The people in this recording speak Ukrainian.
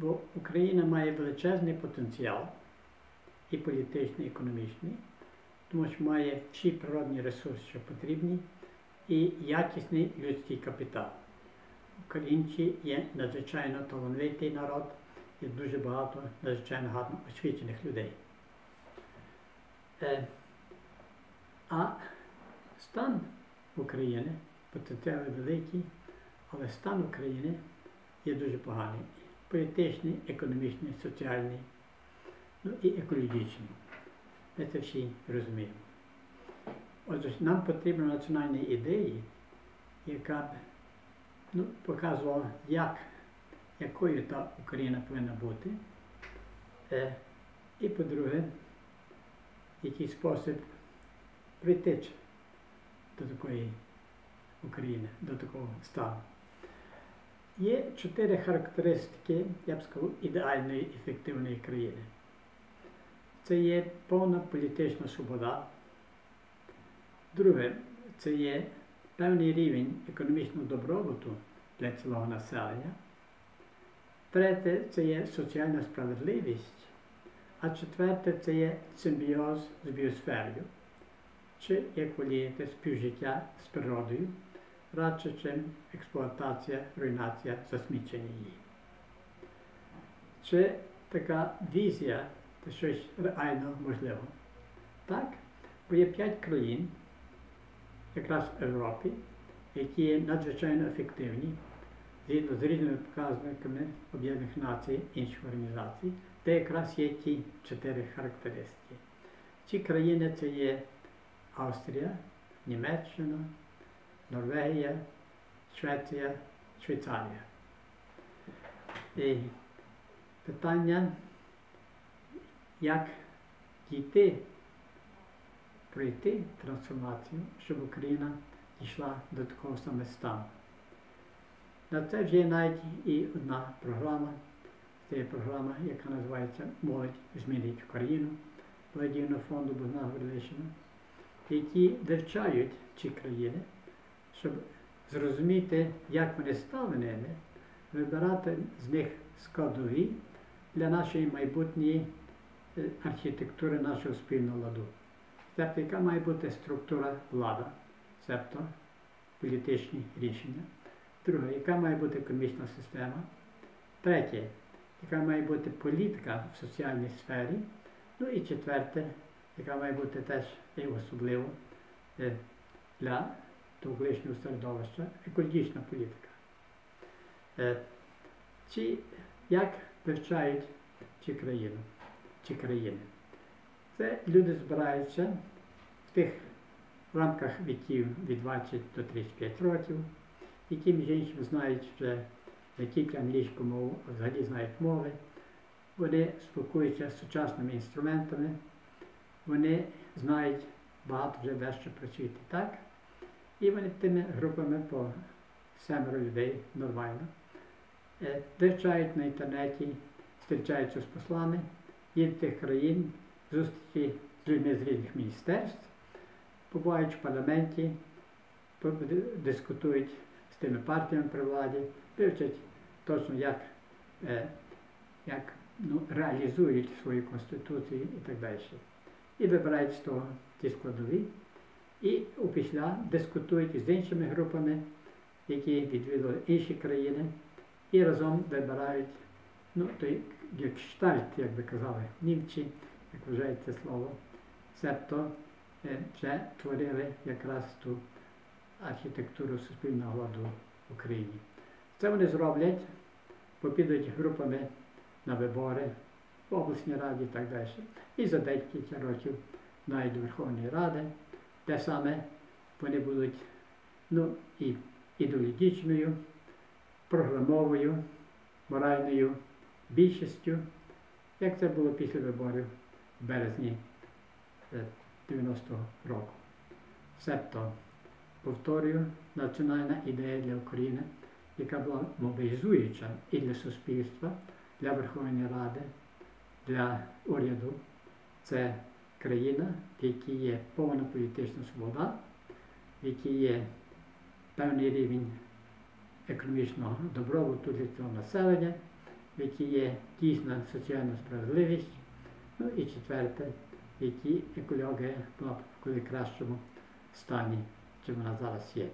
Бо Україна має величезний потенціал і політичний, і економічний, тому що має всі природні ресурси, що потрібні, і якісний людський капітал. Українці є надзвичайно талановитий народ і дуже багато надзвичайно гарно освічених людей. Е, а стан України, потенціал великий, але стан України є дуже поганий. Політичний, економічний, соціальний, ну і екологічний. Ми це всі розуміємо. Отже, нам потрібна національна ідея, яка б ну, показувала, як, якою та Україна повинна бути. Е, і по-друге, який спосіб прийти до такої України, до такого стану. Є чотири характеристики, я б сказав, ідеальної ефективної країни. Це є повна політична свобода. Друге, це є певний рівень економічного добробуту для цілого населення. Третє це є соціальна справедливість. А четверте це є симбіоз з біосферою, чи, як волієте, співжиття з природою, радше, чим експлуатація, руйнація, засмічення її. Чи така візія це щось реально можливо? Так, бо є п'ять країн, якраз в Європі, які є надзвичайно ефективні, згідно з різними показниками Об'єднаних Націй інших організацій, де якраз є ті чотири характеристики. Ці країни це є Австрія, Німеччина, Норвегія, Швеція, Швейцарія. І питання, як дійти, пройти трансформацію, щоб Україна дійшла до такого саме стану. На це вже є навіть і одна програма. Це є програма, яка називається Молодь змінить Україну благодійного фонду Богдана Горлишина, які вивчають ці країни, щоб зрозуміти, як вони стали ними, вибирати з них складові для нашої майбутньої е, архітектури нашого спільного ладу. Тобто, яка має бути структура влада, тобто політичні рішення. Друге, яка має бути економічна система. Третє, яка має бути політика в соціальній сфері. Ну і четверте, яка має бути теж і особливо е, для довколишнього середовища, екологічна політика. Е, чи як вивчають ці країни? Ці країни? Це люди збираються в тих рамках віків від 20 до 35 років, які між іншим знають вже не тільки англійську мову, а взагалі знають мови. Вони спілкуються з сучасними інструментами, вони знають багато вже дещо працюють і так. І вони тими групами по семеро людей нормально вивчають на інтернеті, зустрічаються з послами від тих країн, зустрічі з людьми з різних міністерств, побувають в парламенті, дискутують з тими партіями при владі, вивчать точно, як як ну, реалізують свою конституцію і так далі. І вибирають з того ті складові. І опісля дискутують з іншими групами, які відвідали інші країни, і разом вибирають ну, той гекштальт, як би казали німці, як вважають це слово, себто е, вже творили якраз ту архітектуру суспільного ладу в Україні. Це вони зроблять, попідуть групами на вибори в обласній раді і так далі. І за декілька років навіть Верховної Ради, де саме вони будуть ну, і ідеологічною, програмовою, моральною більшістю, як це було після виборів в березні 90-го року. Себто, повторюю, національна ідея для України, яка була мобілізуюча і для суспільства, для Верховної Ради, для уряду. Це країна, в якій є повна політична свобода, в якій є певний рівень економічного добробуту для цього населення, в якій є дійсна соціальна справедливість. Ну і четверте, в якій екологія була в куди кращому стані, чим вона зараз є.